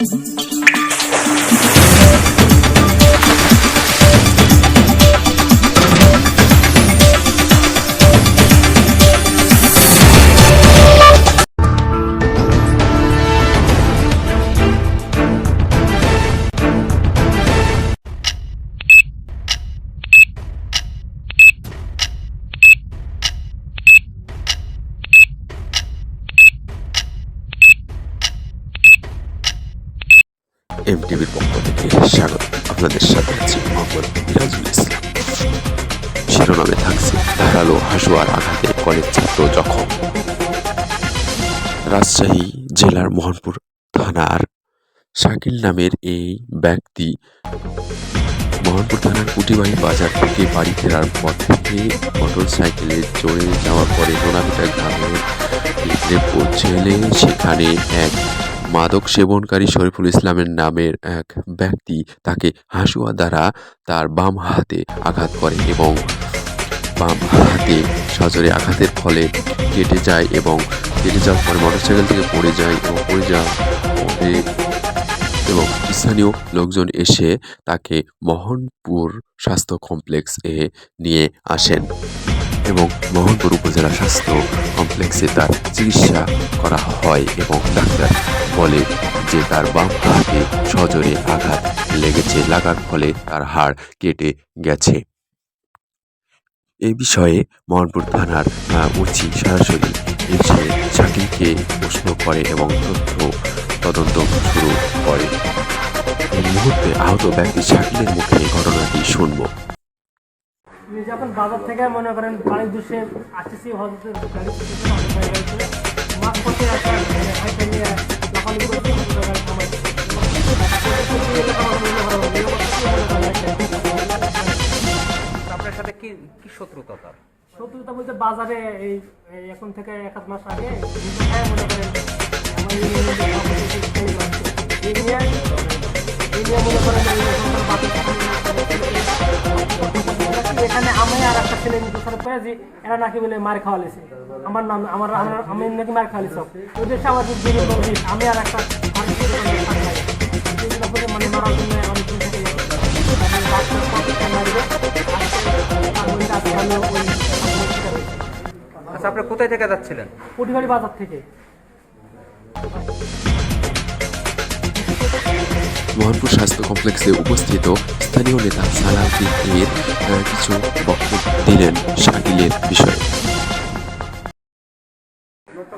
Thank mm -hmm. পক্ষ থেকে স্বাগত। আপনাদের সাথে আছি মোহাম্মদ ইসলাম। শিরোনামে থাকছে ধারালো হাসুয়ার আঘাতে কলেজ ছাত্র জখম। রাজশাহী জেলার মোহনপুর থানার শাকিল নামের এই ব্যক্তি মোহনপুর থানার কুটিবাড়ি বাজার থেকে বাড়ি ফেরার পথে মোটর সাইকেলে চড়ে যাওয়ার পরে নোনাভিটা গ্রামে পৌঁছলে সেখানে এক মাদক সেবনকারী শরীফুল ইসলামের নামের এক ব্যক্তি তাকে হাসুয়া দ্বারা তার বাম হাতে আঘাত করে এবং বাম হাতে সজোরে আঘাতের ফলে কেটে যায় এবং কেটে যাওয়ার পরে মোটরসাইকেল থেকে পড়ে যায় এবং পড়ে যাওয়ার পরে এবং স্থানীয় লোকজন এসে তাকে মোহনপুর স্বাস্থ্য কমপ্লেক্স এ নিয়ে আসেন। এবং মোহনপুর উপজেলা স্বাস্থ্য কমপ্লেক্সে তার চিকিৎসা করা হয় এবং ডাক্তার বলে যে তার বাম হাতে সজোরে আঘাত লেগেছে, লাগার ফলে তার হাড় কেটে গেছে। এই বিষয়ে মোহনপুর থানার উচি সরাসরি এসে শাকিলকে প্রশ্ন করে এবং তথ্য তদন্ত শুরু করে। এই মুহূর্তে আহত ব্যক্তি শাকিলের মুখে ঘটনাটি শুনব। যখন বাজার থেকে মনে করেন বাড়ির দুষে আসতেছি হজরতের গাড়ি বাড়ি মাছ পথে মানে নিয়ে গাড়ি থামাই আপনার সাথে কি কি শত্রুতা তার শত্রুতা বলতে বাজারে এই এখন থেকে এক আধ মাস আগে মনে করেন আমার নিয়ে মনে করেন এখানে আমি আর একটা ছেলে দোষার পেয়েছি এরা নাকি বলে মার খাওয়ালেছে। আমার নাম আমার আমি নাকি মার খাওয়ালি সব। ওই দেশে আমার আমি আর একটা করে মানে মারার জন্য। আচ্ছা আপনি কোথায় থেকে যাচ্ছিলেন? পুটিবাড়ি বাজার থেকে। মোহনপুর স্বাস্থ্য কমপ্লেক্সে উপস্থিত স্থানীয় নেতা সালাউদ্দিন কিছু বক্তব্য দিলেন শাকিলের বিষয়ে।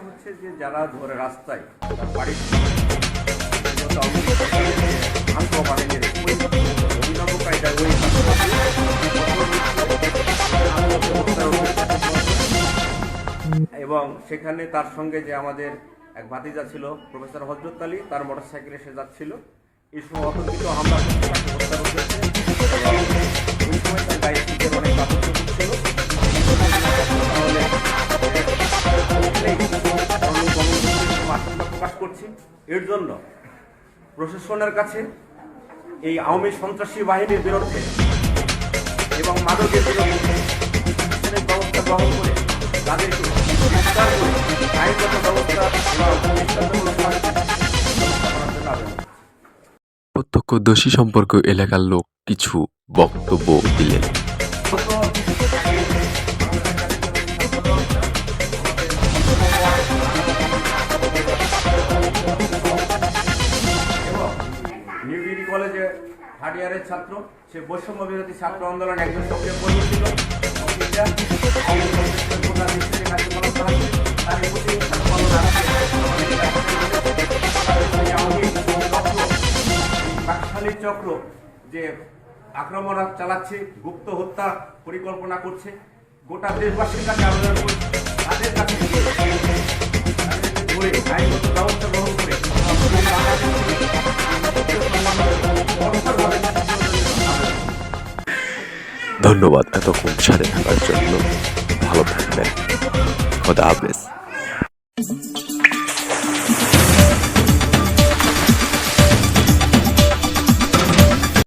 হচ্ছে যে যারা ধরে রাস্তায় বাড়ির এবং সেখানে তার সঙ্গে যে আমাদের এক ভাতিজা ছিল, প্রফেসর হজরত আলী, তার মোটরসাইকেলে সে যাচ্ছিল। এই প্রকাশ করছি। এর জন্য প্রশাসনের কাছে এই আওয়ামী সন্ত্রাসী বাহিনীর বিরুদ্ধে এবং মাদকের বিরুদ্ধে ব্যবস্থা গ্রহণ করে তাদেরকে আইনগত ব্যবস্থা প্রত্যক্ষদর্শী সম্পর্কে এলাকার লোক কিছু বক্তব্য দিলেন। কলেজে থার্ড ছাত্র, সে বৈষম্য বিরোধী ছাত্র আন্দোলন একজন সক্রিয় কর্মী বাকশালী চক্র যে আক্রমণ চালাচ্ছে, গুপ্ত হত্যা পরিকল্পনা করছে। গোটা দেশবাসীর কাছে আবেদন করছে। তাদের কাছে ধন্যবাদ এতক্ষণ সাথে থাকার জন্য। ভালো থাকবেন। খোদা হাফেজ।